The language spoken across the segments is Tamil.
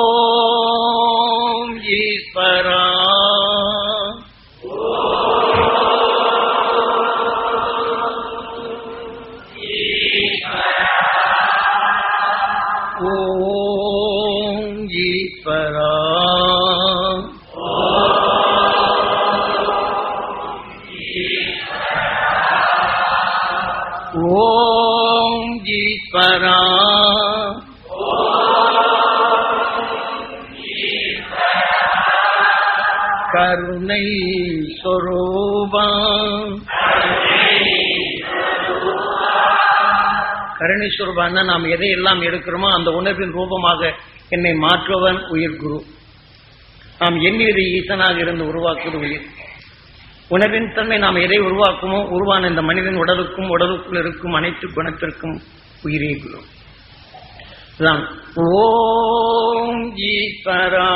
ஓம் ஈஸ்வரா கருணை சொரூபா கருணை சொரூபான்னா நாம் எதையெல்லாம் எடுக்கிறோமோ அந்த உணர்வின் ரூபமாக என்னை மாற்றுவன் உயிர் குரு. நாம் எண்ணியது ஈசனாக இருந்து உருவாக்குவது உயிர். உணர்வின் தன்மை நாம் எதை உருவாக்குமோ உருவான இந்த மனிதன் உடலுக்கும் உடலுக்குள் இருக்கும் அனைத்து குணத்திற்கும் உயிரே குரு. ஓம் ஈஸ்வரா.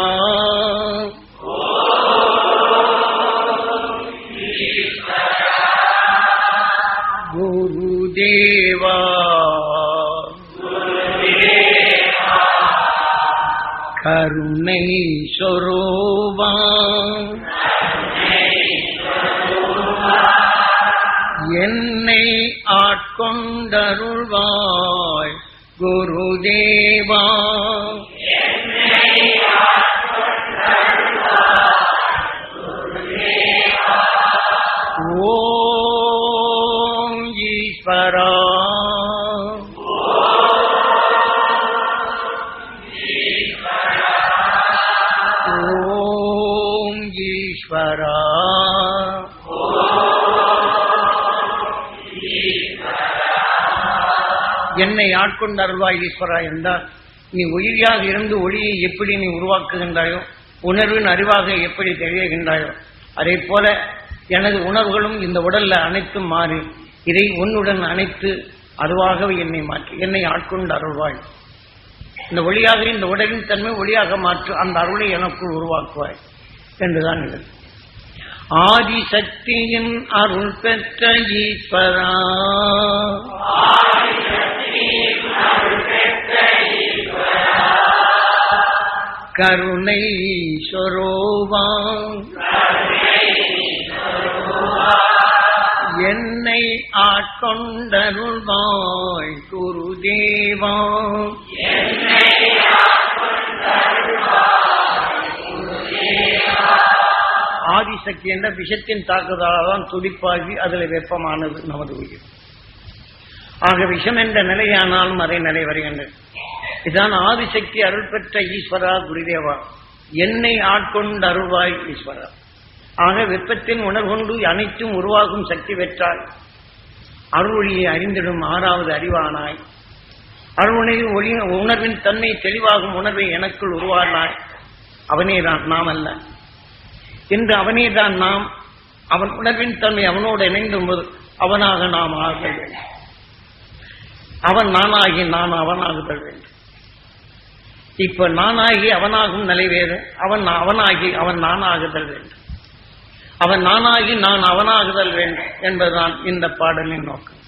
சொரூபா என்னை ஆட்கொண்டருள்வாய் குருதேவா ஓம் ஈஸ்வரா என்னை ஆட்கொண்ட அருள்வாய் ஈஸ்வரா என்றால் நீ ஒளியாக இருந்து ஒளியை எப்படி நீ உருவாக்குகின்றாயோ உணர்வின் அறிவாக எப்படி தெரியுகின்றாயோ அதே போல எனது உணர்வுகளும் இந்த உடல்ல அனைத்தும் மாறி இதை உன்னுடன் அனைத்து அதுவாகவே என்னை மாற்றி என்னை ஆட்கொண்டு அருள்வாய் இந்த ஒளியாக இந்த உடலின் தன்மை ஒளியாக மாற்று அந்த அருளை எனக்குள் உருவாக்குவாய் என்றுதான் இது ஆதி சக்தியின் அருள் பெற்ற ஈஸ்வரா. கருணை சொரோவா என்னை ஆட்கொண்டருள்வாய் குருதேவா ஆதிசக்தி என்ற விஷத்தின் தாக்குதலால் தான் துடிப்பாகி அதில் வெப்பமானது நமது உயிர். ஆக விஷம் என்ற நிலையானாலும் அதை நிலை வருகின்றது இதான் ஆதிசக்தி அருள் பெற்ற ஈஸ்வரா குருதேவா. என்னை ஆட்கொண்டு அருள்வாய் ஈஸ்வரா. ஆக வெப்பத்தின் உணர்கொண்டு அனைத்தும் உருவாகும் சக்தி பெற்றால் அருள்வொழியை அறிந்திடும் ஆறாவது அறிவானாய். அருள்வொழியில் ஒளி உணர்வின் தன்மை தெளிவாகும் உணர்வை எனக்குள் உருவானாய். அவனேதான் நாம் அல்ல. இன்று அவனேதான் நாம். அவன் உணர்வின் தன்மை அவனோடு இணைந்தும் போது அவனாக நாம் ஆக வேண்டும். அவன் நானாகி நான் அவனாகுதல் வேண்டும். இப்ப நானாகி அவனாகும் நிலை வேறு. அவன் அவனாகி அவன் நானாகுதல் வேண்டும். அவன் நானாகி நான் அவனாகுதல் வேண்டும் என்பதுதான் இந்த பாடலின் நோக்கம்.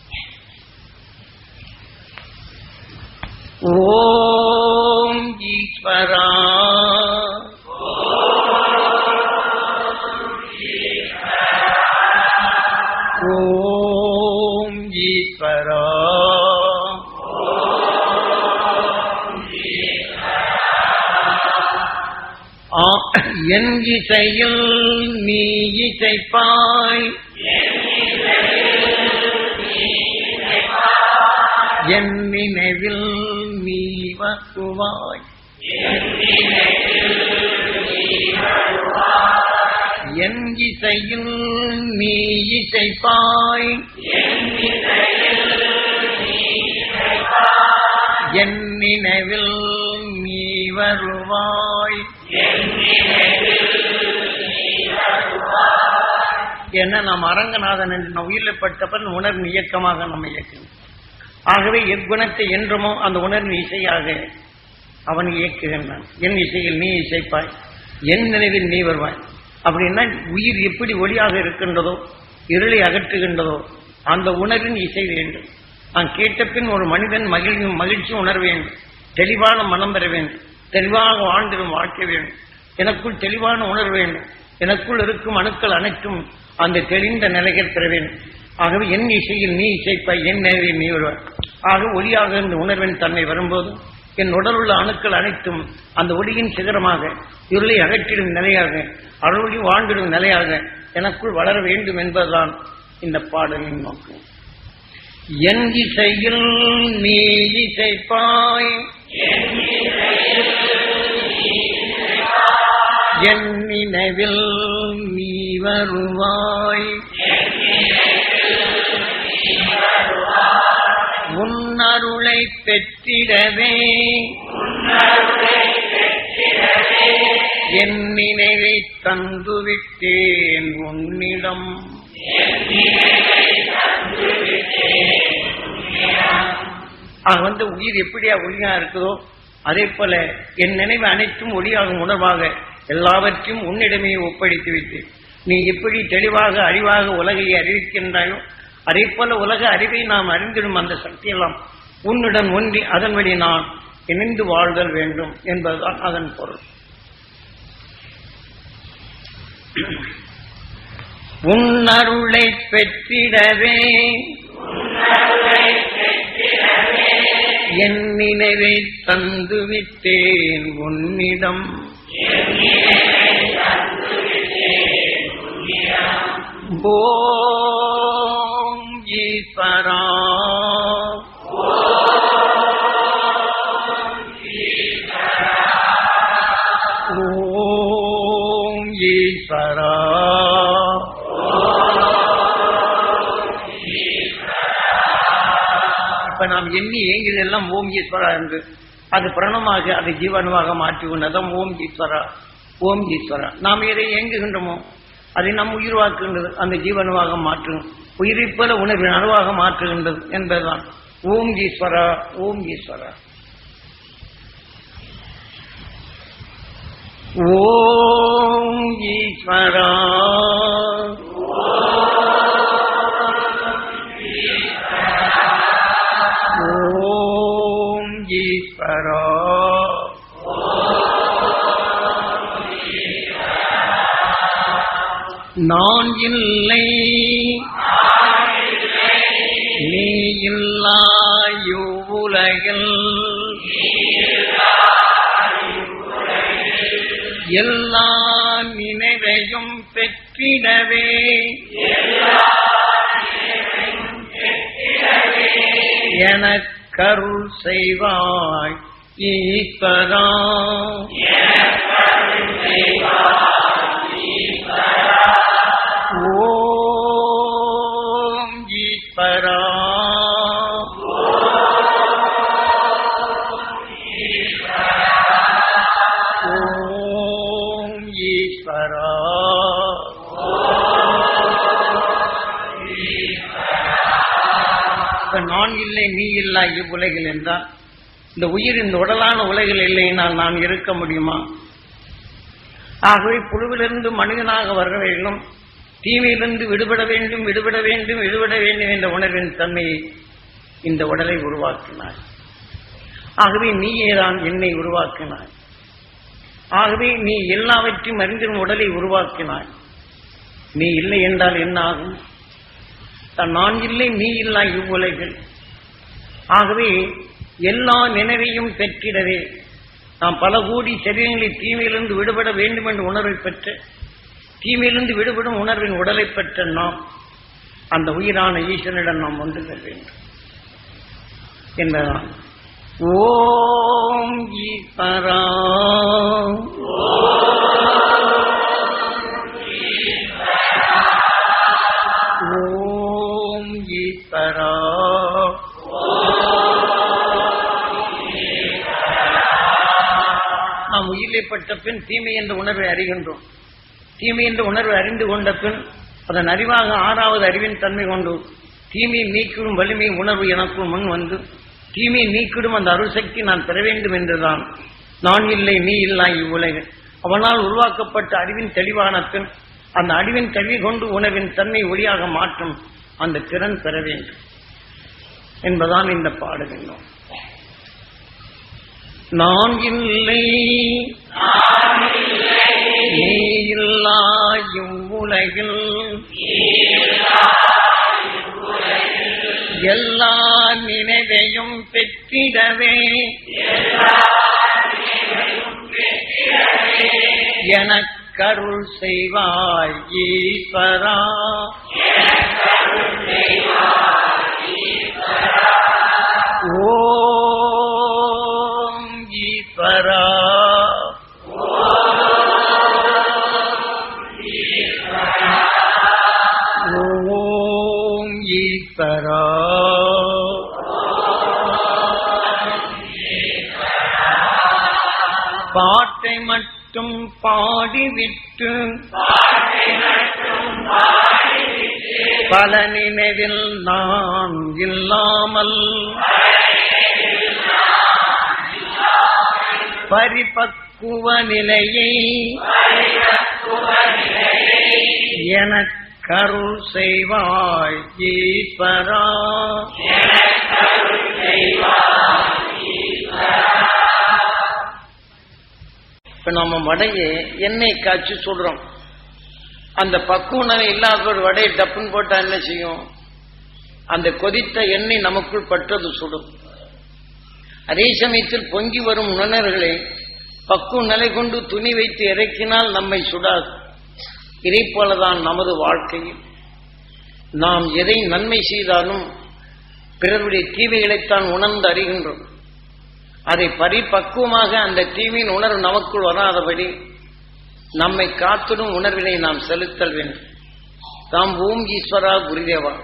ஓம் ஈஸ்வரா என் இசையில் நீ இசைப்பாய் என் நினைவில் நீ வசுவாய் என் இசையில் நீ இசைப்பாய் என் நினைவில் நீ வருவாய் என்ன நாம் அரங்கநாதன் என்று நம் உயிரில் பட்டப்பன் உணர்வின் இயக்கமாக நம்ம இயக்கணும் ஆகவே எக்குணத்தை என்றுமோ அந்த உணர்வின் இசையாக அவன் இயக்குகின்றான். என் இசையில் நீ இசைப்பாய் என் நினைவில் நீ வருவாய். அப்படின்னா உயிர் எப்படி ஒளியாக இருக்கின்றதோ இருளை அகற்றுகின்றதோ அந்த உணர்வின் இசை வேண்டும். நான் கேட்ட பின் ஒரு மனிதன் மகிழ்வும் மகிழ்ச்சி உணர வேண்டும் தெளிவான மனம் பெற வேண்டும் தெளிவாக வாழ்ந்திடும் வாழ்க்கை வேண்டும். எனக்குள் தெளிவான உணர்வு வேண்டும் எனக்குள் இருக்கும் அணுக்கள் அனைத்தும் அந்த தெளிந்த நிலைகள் பெற வேண்டும் ஆகவே என் இசையில் நீ இசைப்பாய் என் நேரில் நீ வருவாய். ஆக ஒளியாக இந்த உணர்வின் தன்மை வரும்போது என் உடல் உள்ள அணுக்கள் அனைத்தும் அந்த ஒளியின் சிகரமாக இருளை அகற்றிடும் நிலையாக அருளி வாழ்ந்திடும் நிலையாக எனக்குள் வளர வேண்டும் என்பதுதான் இந்த பாடலின் நோக்கம். என் இசையில் நீ இசைப்பாய் என் நினைவில் நீ வருவாய். உன்னருளை பெற்றிடவே. என் நினைவை தந்துவிட்டேன் உன்னிடம். ஆக வந்து உயிர் எப்படியா ஒளியா இருக்குதோ அதே போல என் நினைவு அனைத்தும் ஒளியாகும் உணர்வாக. எல்லாவற்றையும் உன்னிடமே ஒப்படைத்துவிட்டு நீ எப்படி தெளிவாக அறிவாக உலகை அறிவிக்கின்றாயோ அதே போல உலக அறிவை நாம் அறிந்திடும் அந்த சக்தியெல்லாம் உன்னுடன் ஒன்றி அதன் வழி நான் இணைந்து வாழ்தல் வேண்டும் என்பதுதான் அதன் பொருள். உன் அருளை பெற்றிடவே என் நினைவை தந்துவிட்டேன் உன்னிடம். ஓம் ஈஸ்வரா ஓம் ஈஸ்வரா இப்ப நாம் எண்ணி ஏங்கியதெல்லாம் ஓம் ஈஸ்வரா என்று. அது பிரணமாக அதை ஜீவனுவாக மாற்றி உன்னதான் ஓம் ஈஸ்வரா. ஓம் ஈஸ்வரன் நாம் எதை இயங்குகின்றோமோ அதை நம் உயிர்வாக்குகின்றது அந்த ஜீவனுவாக மாற்றும் உயிரை போல உணர்வின் அணுவாக மாற்றுகின்றது என்பதுதான். ஓம் ஈஸ்வரா ஓம் ஈஸ்வரா. ஓம் ஈஸ்வரா. நான் இல்லை. நீ இல்லாயோ உலகில். எல்லா நினைவையும் பெற்றிடவே. எனக்கருள் செய்வாய் ஈஸ்வரா. ஈஸ்வரா. ஓம் ஈஸ்வரா. நான் இல்லை நீ இல்லா இவ்வுலகில் என்றால் இந்த உயிர் இந்த உடலான உலகில் இல்லைனால் நான் இருக்க முடியுமா? ஆகவே புழுவிலிருந்து மனிதனாக வர வேண்டும் தீமையிலிருந்து விடுபட வேண்டும் விடுபட வேண்டும் விடுபட வேண்டும் என்ற உணர்வின் தன்மையை இந்த உடலை உருவாக்கினாய். ஆகவே நீயே தான் என்னை உருவாக்கினாய். ஆகவே நீ எல்லாவற்றையும் அறிந்திடும் உடலை உருவாக்கினாய். நீ இல்லை என்றால் என்ன ஆகும் நான் இல்லை நீ இல்லா இவ்வுலகில். ஆகவே எல்லா நினைவையும் பெற்றிடவே. நாம் பல கோடி சரீரங்களை தீமையிலிருந்து விடுபட வேண்டும் என்ற உணர்வை பெற்று தீமையிலிருந்து விடுபடும் உணர்வின் உடலை பெற்ற நாம் அந்த உயிரான ஈஸ்வரனிடம் நாம் ஒன்று செல்ல வேண்டும். என்பதான் ஓம் ஈஸ்வரா ஓம் ஈஸ்வரா நாம் உயிரிழப்பட்ட பின் தீமை என்ற உணர்வை அறிகின்றோம். தீமை என்ற உணர்வை அறிந்து கொண்ட பின் அதன் அறிவாக ஆறாவது அறிவின் தன்மை கொண்டு தீமையை நீக்கிடும் வலிமை உணர்வு எனக்கு முன் வந்து தீமையை நீக்கிடும் அந்த அருள் சக்தி நான் பெற வேண்டும் என்றுதான். நான் இல்லை நீ இல்லா இவ்வுலகில். அவனால் உருவாக்கப்பட்ட அறிவின் தெளிவான பின் அந்த அறிவின் தெளிவு கொண்டு உணவின் தன்மை ஒளியாக மாற்றும் அந்த திறன் பெற வேண்டும். என்பதான் இந்த பாடுகின்றோம் நான் இல்லை. நீ இல்லா இவ்வுலகில் எல்லா நினைவையும் பெற்றிடவே எனக்கருள் செய்வாய் ஈஸ்வரா. ஓ விட்டு பல நினைவில் நான் இல்லாமல் பரிபக்குவ நிலையை எனக்கருள் செய்வாய் ஈஸ்வரா. இப்ப நம்ம வடையை எண்ணெய் காய்ச்சி சுடுறோம் அந்த பக்குவ நிலை இல்லாத ஒரு வடையை டப்புன்னு போட்டா என்ன செய்யும்? அந்த கொதித்த எண்ணெய் நமக்குள் பட்டது சுடும். அதே சமயத்தில் பொங்கி வரும் உணர்களை பக்குவ நிலை கொண்டு துணி வைத்து இறக்கினால் நம்மை சுடாது. இதை போலதான் நமது வாழ்க்கையில். நாம் எதை நன்மை செய்தாலும் பிறருடைய தீவைகளைத்தான் உணர்ந்து அறிகின்றோம். அதை பரிபக்குவமாக அந்த தீமையின் உணர்வு நமக்குள் வராதபடி நம்மை காத்திடும் உணர்வினை நாம் செலுத்தல் வேண்டும். தாம் ஓம் ஈஸ்வரா குருதேவா.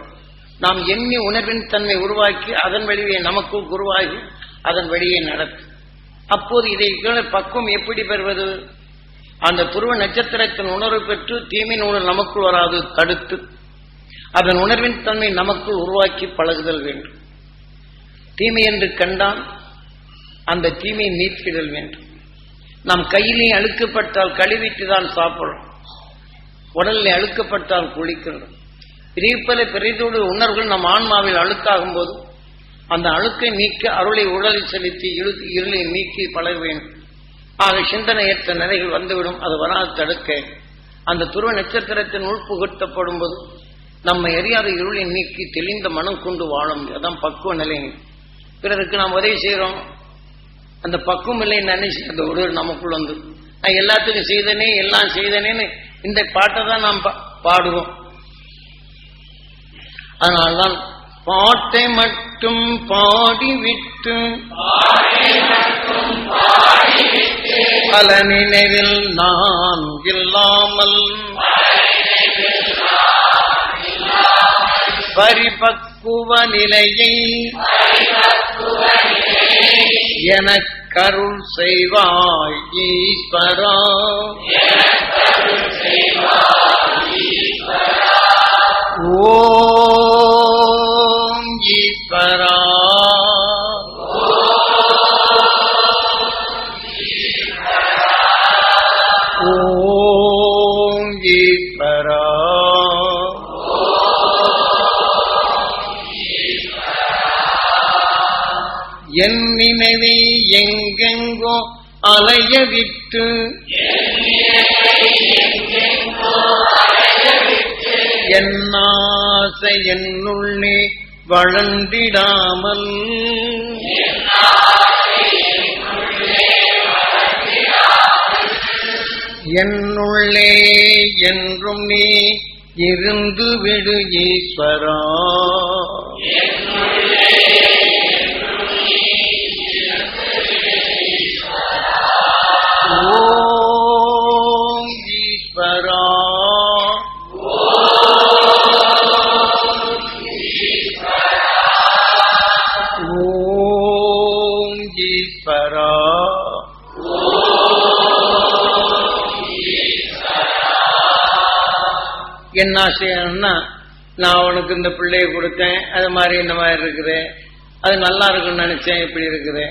நாம் எண்ணி உணர்வின் தன்மை உருவாக்கி அதன் வழியை நமக்குள் குருவாகி அதன் வழியை நடத்தும் அப்போது இதை பக்குவம் எப்படி பெறுவது? அந்த துருவ நட்சத்திரத்தின் உணர்வு பெற்று தீமையின் உணர்வு நமக்குள் வராது தடுத்து. அதன் உணர்வின் தன்மை நமக்குள் உருவாக்கி பழகுதல் வேண்டும். தீமை என்று கண்டான் அந்த தீமையை நீக்கிடல் வேண்டும். நம் கையிலே அழுக்கப்பட்டால் கழுவிட்டு தான் சாப்பிடுறோம் உடலில் அழுக்கப்பட்டால் குளிக்கிறோம். பிரிப்பல பிரிதோடு உணர்வுகள் நம் ஆன்மாவில் அழுக்காகும் போது அந்த அழுக்கை நீக்க அருளை உடலை செலுத்தி இழுத்து இருளை நீக்கி பழக வேண்டும். ஆக சிந்தனையற்ற நிலைகள் வந்துவிடும். அது வராது தடுக்க. அந்த துருவ நட்சத்திரத்தின் உள்புகுத்தப்படும் போது நம்ம எரியாத இருளை நீக்கி தெளிந்த மனம் கொண்டு வாழும். அதுதான் அதான் பக்குவ நிலை பிறருக்கு நாம் உதவி செய்கிறோம். அந்த பக்குவம் இல்லைன்னு நினைச்சு அந்த ஒரு நமக்குள்ள வந்து நான் எல்லாத்துக்கும் செய்தனே எல்லாம் செய்தனேன்னு இந்த பாட்டை தான் நாம் பாடுவோம். அதனால்தான் பாட்டை மட்டும் பாடிவிட்டு பல நினைவில் நான் இல்லாமல் பரிபக்குவ நிலையை எனக்கருள் செய்வாய் ஈஸ்வரா ஓம் ஈஸ்வரா ஓம் ஈஸ்வரா என் நினைவை எங்கெங்கோ அலைய விட்டு என் ஆசை என்னுள்ளே வளர்ந்திடாமல். என்னுள்ளே என்றும் நீ இருந்து விடு ஈஸ்வரா. என்ன செய்யணும்னா நான் அவனுக்கு இந்த பிள்ளையை கொடுத்தேன் அது மாதிரி இந்த மாதிரி இருக்குது அது நல்லா இருக்குன்னு நினைச்சேன் இப்படி இருக்குது.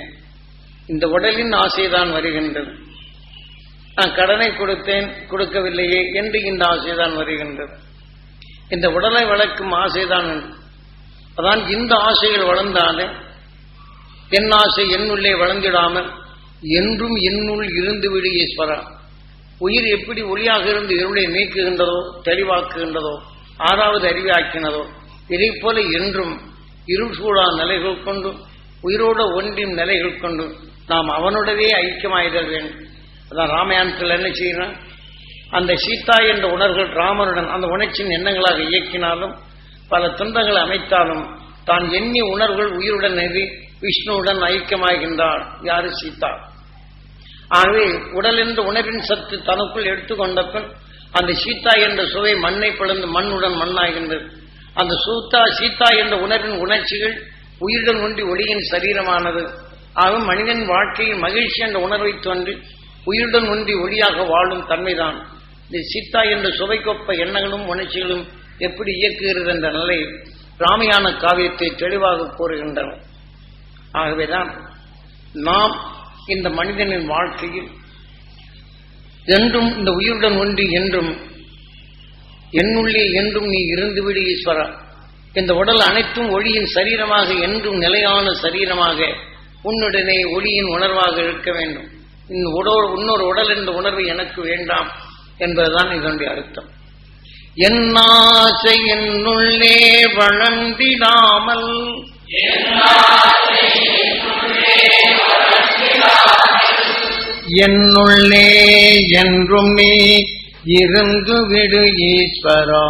இந்த உடலின் ஆசைதான் வருகின்றது. நான் கடனை கொடுத்தேன் கொடுக்கவில்லையே என்று இந்த ஆசைதான் வருகின்றது. இந்த உடலை வளர்க்கும் ஆசைதான் அதான் இந்த ஆசைகள் வளர்ந்தாலே என் ஆசை என்னுள்ளே வளர்ந்திடாமல் என்றும் என்னுள் இருந்துவிடு ஈஸ்வரா. உயிர் எப்படி ஒளியாக இருந்து இருளை நீக்குகின்றதோ தெளிவாக்குகின்றதோ ஆறாவது அறிவாக்கினதோ இதை போல என்றும் இருள் சூழா நிலைகள் கொண்டு உயிரோட ஒன்றின் நிலைகள் கொண்டு நாம் அவனுடவே ஐக்கியமாயிட வேண்டும். அதான் ராமாயணத்தில் என்ன செய்யணும் அந்த சீதா என்ற உணர்கள் ராமனுடன் அந்த உணர்ச்சியின் எண்ணங்களாக இயக்கினாலும் பல துன்பங்களை அமைத்தாலும் தான் எண்ணி உணர்வுகள் உயிருடன் நெறி விஷ்ணுவுடன் ஐக்கியமாகின்றாள். யாரு சீதா? ஆகவே உடல் என்ற உணர்வின் சத்து தனக்குள் எடுத்துக்கொண்ட பின் அந்த சீதா என்ற சுவை மண்ணை பிளந்து மண்ணுடன் மண்ணாகின்றது. அந்த சூத்தா சீதா என்ற உணர்வின் உணர்ச்சிகள் உயிருடன் ஒன்றி ஒளியின் சரீரமானது. ஆக மனிதன் வாழ்க்கையில் மகிழ்ச்சி என்ற உணர்வை தோன்றி உயிருடன் ஒன்றி ஒளியாக வாழும் தன்மைதான். இந்த சீதா என்ற சுவைக்கொப்ப எண்ணங்களும் உணர்ச்சிகளும் எப்படி இயக்குகிறது என்ற நிலை ராமையான காவியத்தை தெளிவாக கூறுகின்றன. ஆகவேதான் நாம் இந்த மனிதனின் வாழ்க்கையில் என்றும் இந்த உயிருடன் ஒன்றி என்றும் என்னுள்ளே என்றும் நீ இருந்துவிடு ஈஸ்வரா. இந்த உடல் அனைத்தும் ஒளியின் சரீரமாக என்றும் நிலையான சரீரமாக உன்னுடனே ஒளியின் உணர்வாக இருக்க வேண்டும். இந்த உடல் இன்னொரு உடல் என்ற உணர்வு எனக்கு வேண்டாம் என்பதுதான் இதனுடைய அர்த்தம். என்னாசை என்னுள்ளே வளர்ந்திடாமல் என்னுள்ளே என்றும் நீ இருந்து விடு ஈஸ்வரா.